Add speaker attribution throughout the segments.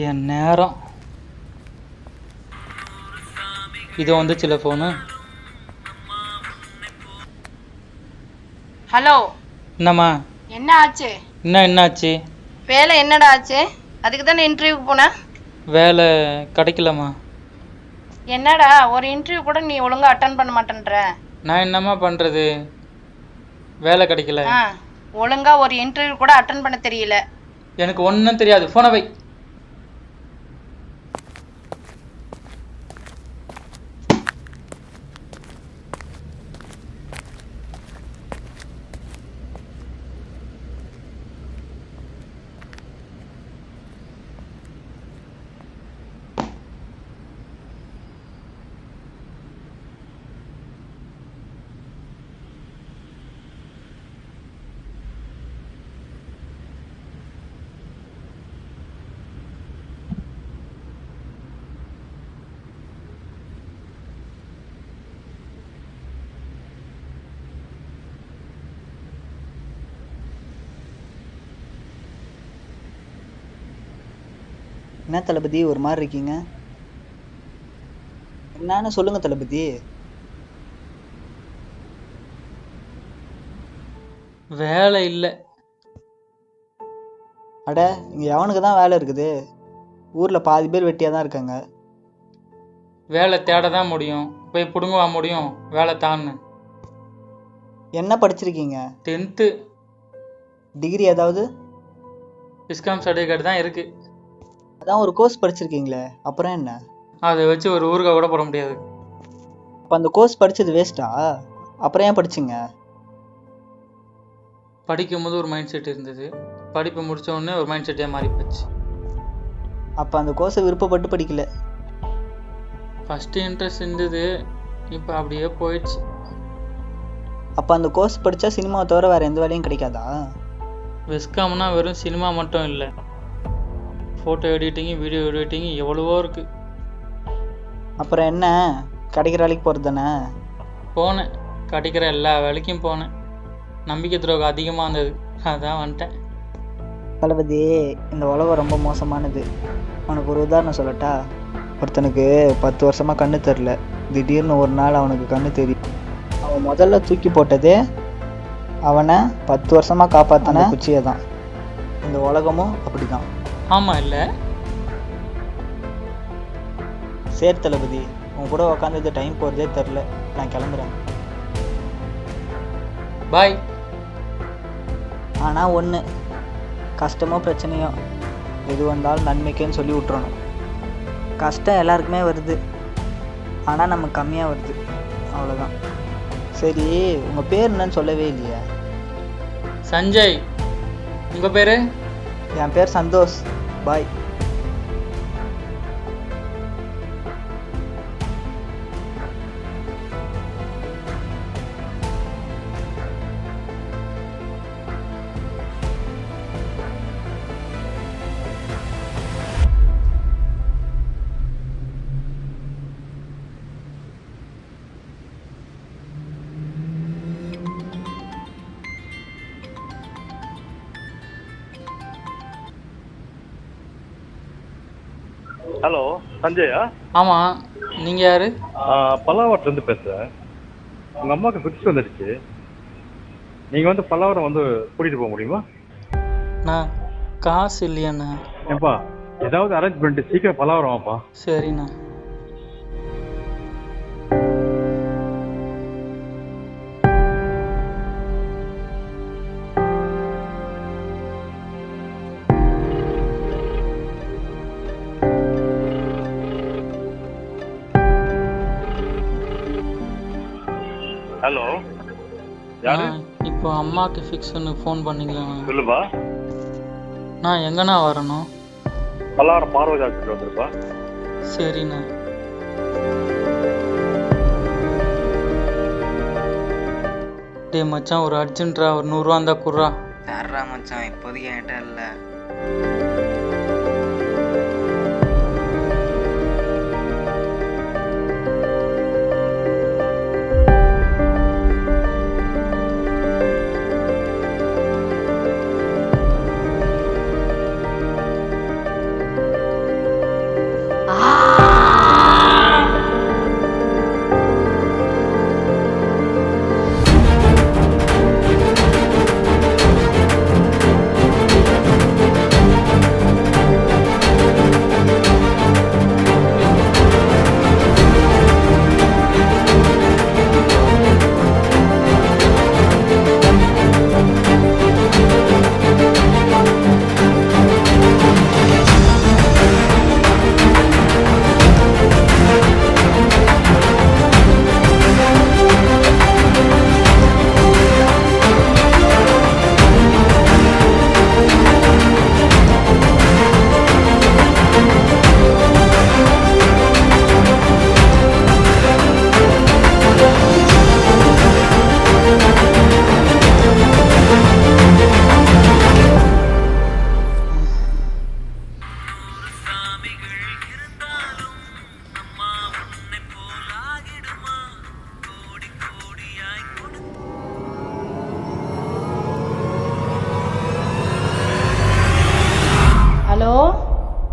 Speaker 1: என் நேரம். இது வந்துச்சுல ஃபோனு
Speaker 2: ஹலோ
Speaker 1: என்னம்மா?
Speaker 2: என்ன ஆச்சு
Speaker 1: என்ன என்னாச்சு?
Speaker 2: வேலை என்னடா ஆச்சு? அதுக்கு தானே இன்டர்வியூக்கு போன?
Speaker 1: வேலை கிடைக்கலம்மா.
Speaker 2: என்னடா ஒரு இன்டர்வியூ கூட நீ ஒழுங்கா அட்டன் பண்ண மாட்டேன்ற?
Speaker 1: நான் என்னம்மா பண்ணுறது வேலை கிடைக்கல.
Speaker 2: ஆ ஒழுங்கா ஒரு இன்டர்வியூ கூட அட்டன் பண்ண தெரியல.
Speaker 1: எனக்கு ஒன்றும் தெரியாது. ஃபோனை வை.
Speaker 3: என்ன தளபதி? ஒரு மாதிரி இருக்கீங்க. என்னன்னு சொல்லுங்க தளபதி.
Speaker 1: வேலை இல்லை.
Speaker 3: அட இங்க எவனுக்கு தான் வேலை இருக்குது? ஊர்ல பாதி பேர் வெட்டியா தான் இருக்காங்க.
Speaker 1: வேலை தேட தான் முடியும். போய் பிடுங்குவா முடியும். வேலை தான்னு.
Speaker 3: என்ன படிச்சிருக்கீங்க?
Speaker 1: டென்த்து
Speaker 3: டிகிரி ஏதாவது?
Speaker 1: டிஸ்காம் சர்டிஃபிகேட் தான் இருக்குது
Speaker 3: அதான் ஒரு கோர்ஸ் படிச்சிருக்கீங்களே அப்புறம் என்ன?
Speaker 1: அதை வச்சு ஒரு ஊருக்கா கூட போட முடியாது.
Speaker 3: அப்ப அந்த கோர்ஸ் படிச்சது வேஸ்டா அப்புறம் ஏன் படிச்சீங்க?
Speaker 1: படிக்கும்போது ஒரு மைண்ட் செட் இருந்தது. படிப்பு முடிச்ச உடனே ஒரு மைண்ட் செட்டே மாறி போச்சு.
Speaker 3: அப்ப அந்த கோர்ஸை விருப்பப்பட்டு படிக்கல.
Speaker 1: ஃபஸ்ட்டு இன்ட்ரெஸ்ட் இருந்தது. இப்போ அப்படியே போயிடுச்சு.
Speaker 3: அப்ப அந்த கோர்ஸ் படிச்சா சினிமாவை தவிர வேற எந்த வேலையும் கிடைக்காதா?
Speaker 1: விஸ்காம்னா வெறும் சினிமா மட்டும் இல்லை. ஃபோட்டோ எடிட்டிங்கு வீடியோ எடிட்டிங்கு எவ்வளவோ இருக்குது
Speaker 3: அப்புறம் என்ன? கிடைக்கிற வேலைக்கு போறது தானே?
Speaker 1: போனேன். கிடைக்கிற எல்லா வேலைக்கும் போனேன். நம்பிக்கை துரோகம் அதிகமாக இருந்தது அதான் வந்துட்டேன்.
Speaker 3: தளபதி இந்த உலகம் ரொம்ப மோசமானது. உனக்கு ஒரு உதாரணம் சொல்லட்டா? ஒருத்தனுக்கு பத்து வருஷமா கண்ணு தெரில திடீர்னு ஒரு நாள் அவனுக்கு கண்ணு தெரியும் அவன் முதல்ல தூக்கி போட்டதே அவனை பத்து வருஷமா காப்பாத்தான குச்சியை தான் இந்த உலகமும் அப்படிதான்.
Speaker 1: ஆமாம் இல்லை.
Speaker 3: சரி தளபதி உன் கூட உக்காந்தது டைம் போகிறதே தெரில. நான் கிளம்புறேன்.
Speaker 1: பாய்
Speaker 3: ஆனால் ஒன்று கஷ்டமோ பிரச்சனையோ எது வந்தாலும் நன்மைக்குன்னு சொல்லி விட்றணும் கஷ்டம் எல்லாருக்குமே வருது. ஆனால் நமக்கு கம்மியாக வருது. அவ்வளோதான் சரி உங்கள் பேர் என்னன்னு சொல்லவே இல்லையே.
Speaker 1: சஞ்சய். உங்கள் பேர்?
Speaker 3: என் பேர் சந்தோஷ். Bye
Speaker 4: hello Sanjaya?
Speaker 1: ஆமாம் நீங்கள் யார்?
Speaker 4: பல்லாவரத்துலேருந்து பேசுகிறேன் உங்கள் அம்மாவுக்கு ஃபிக்ஸ் வந்துடுச்சு நீங்கள் வந்து பல்லாவரம் வந்து கூட்டிகிட்டு போக முடியுமா?
Speaker 1: நான் காசு இல்லையாண்ணா
Speaker 4: ஏப்பா ஏதாவது அரேஞ்ச் பண்ணிட்டு சீக்கிரம் பல்லாவரம் வாப்பா.
Speaker 1: சரிண்ணா.
Speaker 4: ஹலோ யாரு?
Speaker 1: இப்போ அம்மாவுக்கு ஃபிக்ஸ்னு ஃபோன் பண்ணீங்களாண்ணா
Speaker 4: சொல்லுப்பா.
Speaker 1: நான் எங்கண்ணா வரணும்?
Speaker 4: பல்லாவரம் பார்வதி ஹாஸ்பிட்டல் வந்துருப்பா.
Speaker 1: சரிண்ணா. டேய் மச்சான் ஒரு அர்ஜென்ட்ரா ஒரு நூறுரூவா இருந்தா குர்ரா
Speaker 5: தர்றா மச்சான் இப்போதைக்கு என்கிட்ட இல்லை.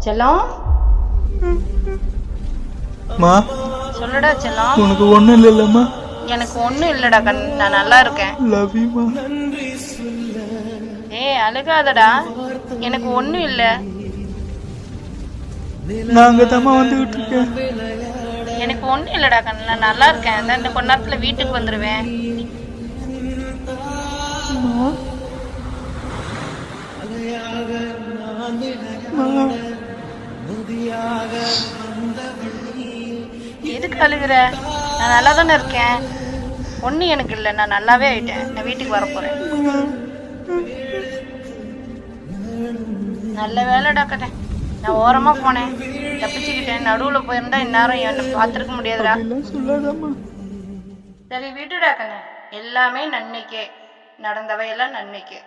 Speaker 2: செல்லம்?
Speaker 3: மா
Speaker 2: சொல்லுடா செல்லம்.
Speaker 3: உனக்கு ஒன்றும் இல்லைல்லம்மா.
Speaker 2: எனக்கு ஒண்ணும் இல்லடா கண் நான் நல்லா இருக்கேன்.
Speaker 3: லவ் யூமா
Speaker 2: ஏய் அழுகாதடா. எனக்கு ஒண்ணும் இல்ல.
Speaker 3: நான் அங்கே தாம்மா வந்துகிட்டு இருக்கேன்.
Speaker 2: எனக்கு ஒண்ணும் இல்லடா கண் நான் நல்லா இருக்கேன். இந்த- இந்த கொஞ்ச நேரத்துல வீட்டுக்கு வந்துருவேன். எதுக்கு கழுவுற நான் நல்லா தானே இருக்கேன். ஒன்றும் எனக்கு இல்லை நான் நல்லாவே ஆயிட்டேன். நான் வீட்டுக்கு வர போறேன். நல்ல வேலைடா கட்டேன் நான் ஓரமா போனேன். தப்பிச்சுக்கிட்டேன். நடுவுல போயிருந்தா இந்நேரம் என்னை பார்த்துருக்க முடியாதுடா. சரி விட்டுடா கண்ணு. எல்லாமே நன்னைக்கே நடந்தவையெல்லாம் நன்னைக்கே